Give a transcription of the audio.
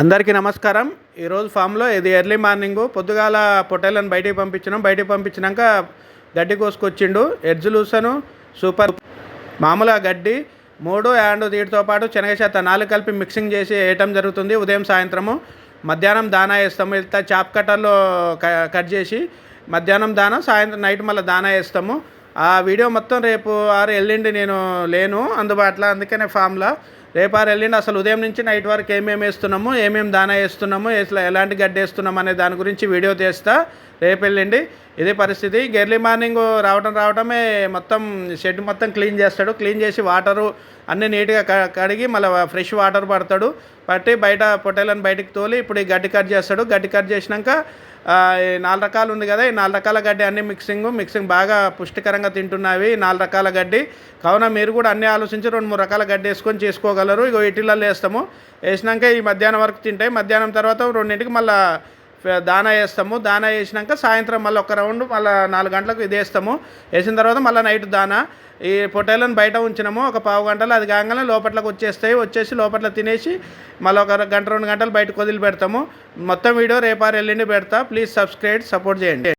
అందరికీ నమస్కారం. ఈరోజు ఫామ్లో ఇది ఎర్లీ మార్నింగ్. పొద్దుగాల పొట్టేలను బయటికి పంపించినాం. బయటికి పంపించినాక గడ్డి కోసుకొచ్చిండు. ఎడ్జ్ లూసను సూపర్ మామూలుగా గడ్డి మూడు అండ్ వీటితో పాటు శనగశాత నాలుగు కలిపి మిక్సింగ్ చేసి వేయటం జరుగుతుంది. ఉదయం సాయంత్రము మధ్యాహ్నం దానా వేస్తాము. ఇంత చాప్ కట్టర్లో క- కట్ చేసి మధ్యాహ్నం దానా సాయంత్రం నైట్ మళ్ళీ దానా వేస్తాము. ఆ వీడియో మొత్తం రేపు ఆరు ఎల్లుండి నేను లేను అందుబాటులో. అందుకనే ఫామ్లో రేపారు ఎల్లుండి అసలు ఉదయం నుంచి నైట్ వరకు ఏమేమి వేస్తున్నాము ఏమేమి దానా వేస్తున్నాము ఎలాంటి గడ్డి వేస్తున్నాము అనే దాని గురించి వీడియో తీస్తా. రేపు వెళ్ళండి. ఇదే పరిస్థితి. ఎర్లీ మార్నింగ్ రావడం రావడమే మొత్తం షెడ్ మొత్తం క్లీన్ చేస్తాడు. క్లీన్ చేసి వాటరు అన్నీ నీట్గా క- కడిగి మళ్ళీ ఫ్రెష్ వాటర్ పడతాడు. పట్టి బయట పొట్టేలను బయటికి తోలి ఇప్పుడు ఈ గడ్డి కట్ చేస్తాడు. గడ్డి కట్ చేసినాక నాలుగు రకాలు ఉంది కదా ఈ నాలుగు రకాల గడ్డి అన్ని మిక్సింగ్ మిక్సింగ్ బాగా పుష్టికరంగా తింటున్నవి నాలుగు రకాల గడ్డి. కావున మీరు కూడా అన్ని ఆలోచించి రెండు మూడు రకాల గడ్డి వేసుకొని చేసుకోగలరు. ఇగో ఇటీలలో వేస్తాము. వేసినాక ఈ మధ్యాహ్నం వరకు తింటాయి మధ్యాహ్నం తర్వాత రెండింటికి మళ్ళీ దానా వేస్తాము. దానా వేసినాక సాయంత్రం మళ్ళీ ఒక రౌండ్ మళ్ళీ నాలుగు గంటలకు ఇది వేస్తాము. వేసిన తర్వాత మళ్ళీ నైట్ దాన. ఈ పొట్టేలను బయట ఉంచినాము. ఒక పావు గంటలు అది కాగానే లోపట్లోకి వచ్చేస్తాయి. వచ్చేసి లోపట్ల తినేసి మళ్ళీ ఒక గంట రెండు గంటలు బయటకు వదిలి పెడతాము మొత్తం వీడియో రేపారు ఎల్లుండి పెడతా. ప్లీజ్ సబ్స్క్రైబ్ సపోర్ట్ చేయండి.